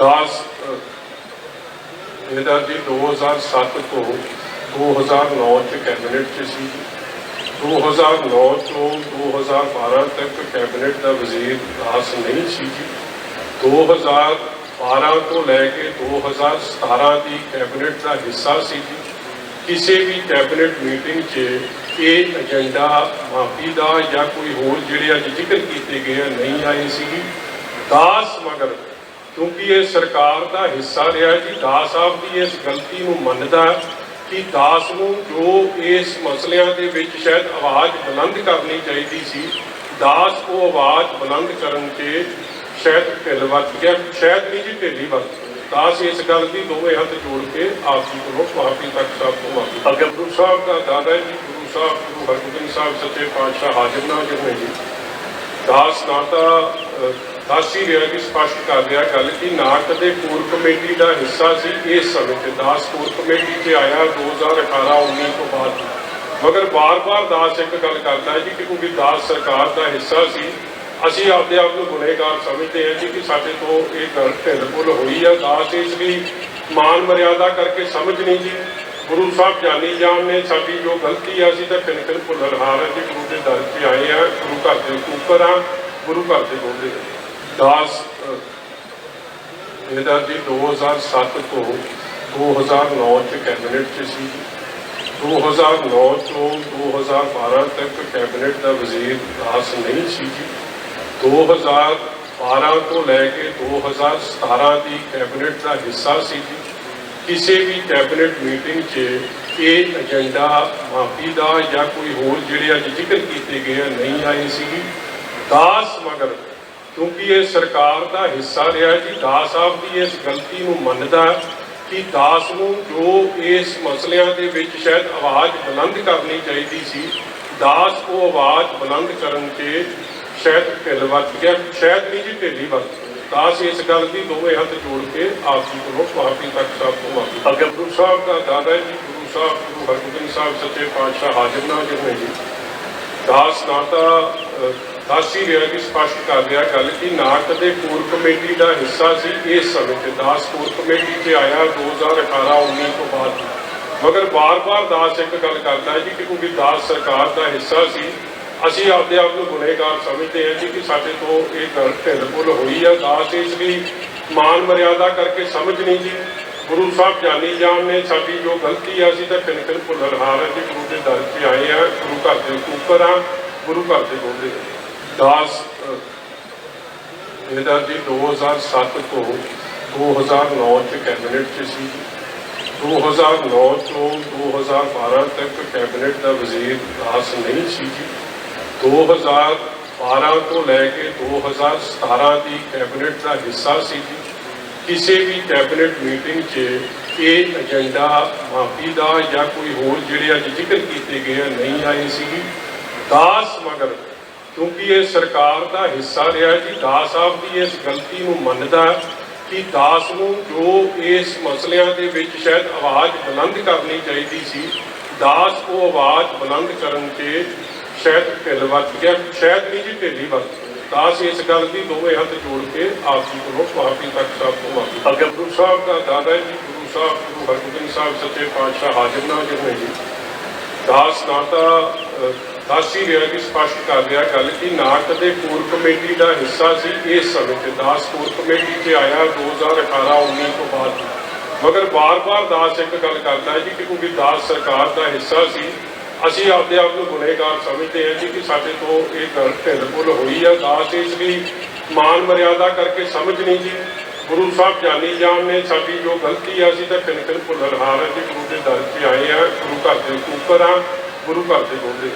ਦਾਸ ਅ, ਇਹਦਾ ਜੀ 2007 ਤੋਂ 2009 ਚ ਕੈਬਨਿਟ ਚ ਸੀ। 2009 ਤੋਂ 2012 ਤੱਕ ਕੈਬਨਿਟ ਦਾ ਵਜ਼ੀਰ ਦਾਸ ਨਹੀਂ ਸੀ ਜੀ। 2012 ਤੋਂ ਲੈ ਕੇ 2017 ਦੀ ਕੈਬਨਿਟ ਦਾ ਹਿੱਸਾ ਸੀ ਜੀ। ਕਿਸੇ ਵੀ ਕੈਬਨਿਟ ਮੀਟਿੰਗ 'ਚ ਇਹ ਏਜੰਡਾ ਮਾਫੀ ਦਾ ਜਾਂ ਕੋਈ ਹੋਰ ਜਿਹੜੇ ਅੱਜ ਜ਼ਿਕਰ ਕੀਤੇ ਗਏ ਆ ਨਹੀਂ ਆਏ ਸੀ। ਦਾਸ ਮਗਰ ਕਿਉਂਕਿ ਇਹ ਸਰਕਾਰ ਦਾ ਹਿੱਸਾ ਰਿਹਾ ਜੀ। ਦਾਸ ਸਾਹਿਬ ਦੀ ਇਸ ਗਲਤੀ ਨੂੰ ਮੰਨਦਾ ਕਿ ਦਾਸ ਨੂੰ ਜੋ ਇਸ ਮਸਲਿਆਂ ਦੇ ਵਿੱਚ ਸ਼ਾਇਦ ਆਵਾਜ਼ ਬੁਲੰਦ ਕਰਨੀ ਚਾਹੀਦੀ ਸੀ, ਦਾਸ ਉਹ ਆਵਾਜ਼ ਬੁਲੰਦ ਕਰਨ 'ਤੇ ਸ਼ਾਇਦ ਢਿੱਲ ਵਰਤ ਗਿਆ। ਸ਼ਾਇਦ ਨਹੀਂ ਜੀ ਢਿੱਲੀ ਵਰਤ ਦਾਸ ਇਸ ਗੱਲ ਦੀ ਦੋਵੇਂ ਹੱਥ ਜੋੜ ਕੇ ਆਪ ਜੀ ਕੋਲੋਂ ਮਾਫੀ ਤੱਕ ਸਾਹਿਬ ਤੋਂ ਮਾਫੀ ਅੱਗੇ ਗੁਰੂ ਸਾਹਿਬ ਦਾ ਦਾਦਾ ਜੀ, ਗੁਰੂ ਸਾਹਿਬ, ਗੁਰੂ ਹਰਗੋਬਿੰਦ ਸਾਹਿਬ ਸੱਚੇ ਪਾਤਸ਼ਾਹ ਹਾਜ਼ਰ ਨਾਜ਼ਰ ਨੇ ਜੀ। ਦਾਸ ਨਾਤਾ ਦੱਸ ਹੀ ਰਿਹਾ ਕਿ ਸਪਸ਼ਟ ਕਰ ਰਿਹਾ ਗੱਲ ਕਿ ਨਾ ਕਦੇ ਕੋਰ ਕਮੇਟੀ ਦਾ ਹਿੱਸਾ ਸੀ ਇਸ ਸਮੇਂ ਤੇ। ਦਾਸ ਕੋਰ ਕਮੇਟੀ ਤੇ ਆਇਆ 2018 19 ਤੋਂ ਬਾਅਦ। ਮਗਰ ਬਾਰ-ਬਾਰ ਦਾਸ ਇੱਕ ਗੱਲ ਕਰਦਾ ਹੈ ਜੀ ਕਿ ਕਿਉਂਕਿ ਦਾਸ ਸਰਕਾਰ ਦਾ ਹਿੱਸਾ ਸੀ, ਅਸੀਂ ਆਪਦੇ ਆਪ ਨੂੰ ਗੁਨਾਹਗਾਰ ਸਮਝਦੇ ਹਾਂ ਜੀ ਕਿ ਸਾਡੇ ਤੋਂ ਇਹ ਗੱਲ ਢਿੱਲਪੁੱਲ ਹੋਈ ਆ। ਦਾਸ ਇਸ ਵੀ ਮਾਨ ਮਰਿਆਦਾ ਕਰਕੇ ਸਮਝ ਨਹੀਂ ਜੀ। ਗੁਰੂ ਸਾਹਿਬ ਜਾਨੀ ਜਾਨ ਨੇ ਸਾਡੀ ਜੋ ਗਲਤੀ ਆ ਸੀ ਤਾਂ ਕਿਨਕਨ ਭੁੱਲਣਹਾਰ ਹੈ ਜੀ। ਗੁਰੂ ਦੇ ਦਰ ਤੇ ਆਏ ਆ, ਗੁਰੂ ਘਰ ਦੇ ਉੱਪਰ ਆ, ਗੁਰੂ ਘਰ ਦੇ ਗੋਦੇ ਦਾਸ ਇਹਦਾ ਜੀ 2007 ਤੋਂ 2009 ਚ ਕੈਬਨਿਟ ਚ ਸੀ। 2009 ਤੋਂ 2012 ਤੱਕ ਕੈਬਨਿਟ ਦਾ ਵਜ਼ੀਰ ਦਾਸ ਨਹੀਂ ਸੀ ਜੀ। 2012 ਤੋਂ ਲੈ ਕੇ 2017 ਦੀ ਕੈਬਨਿਟ ਦਾ ਹਿੱਸਾ ਸੀ ਜੀ। ਕਿਸੇ ਵੀ ਕੈਬਨਿਟ ਮੀਟਿੰਗ 'ਚ ਇਹ ਏਜੰਡਾ ਮਾਫੀ ਦਾ ਜਾਂ ਕੋਈ ਹੋਰ ਜਿਹੜੇ ਅੱਜ ਜ਼ਿਕਰ ਕੀਤੇ ਗਏ ਨਹੀਂ ਆਏ ਸੀਗੀ। ਦਾਸ ਮਗਰ ਕਿਉਂਕਿ ਇਹ ਸਰਕਾਰ ਦਾ ਹਿੱਸਾ ਰਿਹਾ ਜੀ ਦਾਸ ਸਾਹਿਬ ਦੀ ਇਸ ਗਲਤੀ ਨੂੰ ਮੰਨਦਾ ਕਿ ਦਾਸ ਨੂੰ ਜੋ ਇਸ ਮਸਲਿਆਂ ਦੇ ਵਿੱਚ ਸ਼ਾਇਦ ਆਵਾਜ਼ ਬੁਲੰਦ ਕਰਨੀ ਚਾਹੀਦੀ ਸੀ ਦਾਸ ਉਹ ਆਵਾਜ਼ ਬੁਲੰਦ ਕਰਨ 'ਚ ਸ਼ਾਇਦ ਢਿੱਲ ਵਰਤ ਗਿਆ ਸ਼ਾਇਦ ਨਹੀਂ ਜੀ ਢਿੱਲੀ ਵਰਤ। ਦਾਸ ਇਸ ਗੱਲ ਦੀ ਦੋਵੇਂ ਹੱਥ ਜੋੜ ਕੇ ਆਪ ਜੀ ਕੋਲੋਂ ਮਾਫੀ ਤੱਕ ਸਾਹਿਬ ਤੋਂ ਮਾਫੀ ਅੱਗੇ ਗੁਰੂ ਸਾਹਿਬ ਦਾ ਦਾਦਾ ਜੀ ਗੁਰੂ ਸਾਹਿਬ ਗੁਰੂ ਹਰਗੋਬਿੰਦ ਸਾਹਿਬ ਸੱਚੇ ਪਾਤਸ਼ਾਹ ਹਾਜ਼ਰ ਨਾਜ਼ਰ ਨੇ ਜੀ ਦਾਸ ਨਾਤਾ ਦੱਸ ਹੀ ਰਿਹਾ ਕਿ ਸਪਸ਼ਟ ਕਰ ਰਿਹਾ ਗੱਲ ਕਿ ਨਾਟ ਦੇ ਕੋਰ ਕਮੇਟੀ ਦਾ ਹਿੱਸਾ ਸੀ ਇਸ ਸਮੇਂ ਤੇ। ਦਾਸ ਕੋਰ ਕਮੇਟੀ 'ਤੇ ਆਇਆ 2018-19 ਤੋਂ ਬਾਅਦ। ਮਗਰ ਬਾਰ-ਬਾਰ ਦਾਸ ਇੱਕ ਗੱਲ ਕਰਦਾ ਹੈ ਜੀ ਕਿ ਕਿਉਂਕਿ ਦਾਸ ਸਰਕਾਰ ਦਾ ਹਿੱਸਾ ਸੀ, ਅਸੀਂ ਆਪਦੇ ਆਪ ਨੂੰ ਗੁਨੇਗਾਰ ਸਮਝਦੇ ਹਾਂ ਜੀ ਕਿ ਸਾਡੇ ਤੋਂ ਇਹ ਗੱਲ ਢਿੱਲ ਭੁੱਲ ਹੋਈ ਆ। ਦਾਸ ਇਸ ਲਈ ਮਾਨ ਮਰਿਆਦਾ ਕਰਕੇ ਸਮਝ ਨਹੀਂ ਜੀ। ਗੁਰੂ ਸਾਹਿਬ ਜਾਨੀ ਜਾਨ ਨੇ ਸਾਡੀ ਜੋ ਗਲਤੀ ਆ, ਅਸੀਂ ਤਾਂ ਕਿਨਕਨ ਭੁੱਲਣਹਾਰ ਹਾਂ ਜੀ। ਗੁਰੂ ਦੇ ਦਰ 'ਤੇ ਆਏ ਆ, ਗੁਰੂ ਘਰ ਦੇ ਉੱਪਰ ਆ, ਗੁਰੂ ਘਰ ਦੇ ਬੋਲੇ ਦਾਸ ਅ, ਇਹਦਾ ਜੀ 2007 ਤੋਂ 2009 ਚ ਕੈਬਨਿਟ ਚ ਸੀ। 2009 ਤੋਂ 2012 ਤੱਕ ਕੈਬਨਿਟ ਦਾ ਵਜ਼ੀਰ ਦਾਸ ਨਹੀਂ ਸੀ ਜੀ। 2012 ਤੋਂ ਲੈ ਕੇ 2017 ਦੀ ਕੈਬਨਿਟ ਦਾ ਹਿੱਸਾ ਸੀ ਜੀ। ਕਿਸੇ ਵੀ ਕੈਬਨਿਟ ਮੀਟਿੰਗ 'ਚ ਇਹ ਏਜੰਡਾ ਮਾਫੀ ਦਾ ਜਾਂ ਕੋਈ ਹੋਰ ਜਿਹੜੇ ਅੱਜ ਜ਼ਿਕਰ ਕੀਤੇ ਗਏ ਆ ਨਹੀਂ ਆਏ ਸੀ ਦਾਸ ਮਗਰ ਕਿਉਂਕਿ ਇਹ ਸਰਕਾਰ ਦਾ ਹਿੱਸਾ ਰਿਹਾ ਜੀ। ਦਾਸ ਸਾਹਿਬ ਦੀ ਇਸ ਗਲਤੀ ਨੂੰ ਮੰਨਦਾ ਕਿ ਦਾਸ ਨੂੰ ਜੋ ਇਸ ਮਸਲਿਆਂ ਦੇ ਵਿੱਚ ਸ਼ਾਇਦ ਆਵਾਜ਼ ਬੁਲੰਦ ਕਰਨੀ ਚਾਹੀਦੀ ਸੀ ਦਾਸ ਉਹ ਆਵਾਜ਼ ਬੁਲੰਦ ਕਰਨ 'ਚ ਸ਼ਾਇਦ ਢਿੱਲ ਵਰਤ ਗਿਆ। ਸ਼ਾਇਦ ਨਹੀਂ ਜੀ ਢਿੱਲੀ ਵਰਤ। ਦਾਸ ਇਸ ਗੱਲ ਦੀ ਦੋਵੇਂ ਹੱਥ ਜੋੜ ਕੇ ਆਪ ਜੀ ਕੋਲੋਂ ਮਾਫੀ ਤੱਕ ਸਾਹਿਬ ਤੋਂ ਮਾਫੀ ਅੱਗੇ ਗੁਰੂ ਸਾਹਿਬ ਦਾ ਦਾਦਾ ਜੀ ਗੁਰੂ ਸਾਹਿਬ ਗੁਰੂ ਹਰਗੋਬਿੰਦ ਸਾਹਿਬ ਸੱਚੇ ਪਾਤਸ਼ਾਹ ਹਾਜ਼ਰ ਨਾਜ਼ਰ ਨੇ ਜੀ। ਦਾਸ ਨਾਤਾ ਅ, ਹੀ ਰਿਹਾ ਕਿ ਸਪਸ਼ਟ ਕਰ ਰਿਹਾ ਗੱਲ ਕਿ ਨਾ ਕਦੇ ਕੋਰ ਕਮੇਟੀ ਦਾ ਹਿੱਸਾ ਸੀ ਇਸ ਸਮੇਂ ਤੇ। ਦਾਸ ਕੋਰ ਕਮੇਟੀ 'ਚ ਆਇਆ 2018-19 ਤੋਂ ਬਾਅਦ। ਮਗਰ ਬਾਰ-ਬਾਰ ਦਾਸ ਇੱਕ ਗੱਲ ਕਰਦਾ ਹੈ ਜੀ ਕਿ ਕਿਉਂਕਿ ਦਾਸ ਸਰਕਾਰ ਦਾ ਹਿੱਸਾ ਸੀ ਅਸੀਂ ਆਪਦੇ ਆਪ ਨੂੰ ਗੁਨੇਗਾਰ ਸਮਝਦੇ ਹਾਂ ਜੀ ਕਿ ਸਾਡੇ ਤੋਂ ਇਹ ਗੱਲ ਢਿੱਲ ਭੁੱਲ ਹੋਈ ਆ। ਦਾਸ ਇਸ ਲਈ ਮਾਨ ਮਰਿਆਦਾ ਕਰਕੇ ਸਮਝ ਨਹੀਂ ਜੀ। ਗੁਰੂ ਸਾਹਿਬ ਜਾਨੀ ਜਾਨ ਨੇ ਸਾਡੀ ਜੋ ਗਲਤੀ ਆ ਅਸੀਂ ਤਾਂ ਕਿਨਕਨ ਭੁੱਲਣਹਾਰ ਹਾਂ ਜੀ। ਗੁਰੂ ਦੇ ਦਰ 'ਤੇ ਆਏ ਆ ਗੁਰੂ ਘਰ ਦੇ ਉੱਪਰ ਆ ਗੁਰੂ ਘਰ ਦੇ ਬੋਲੇ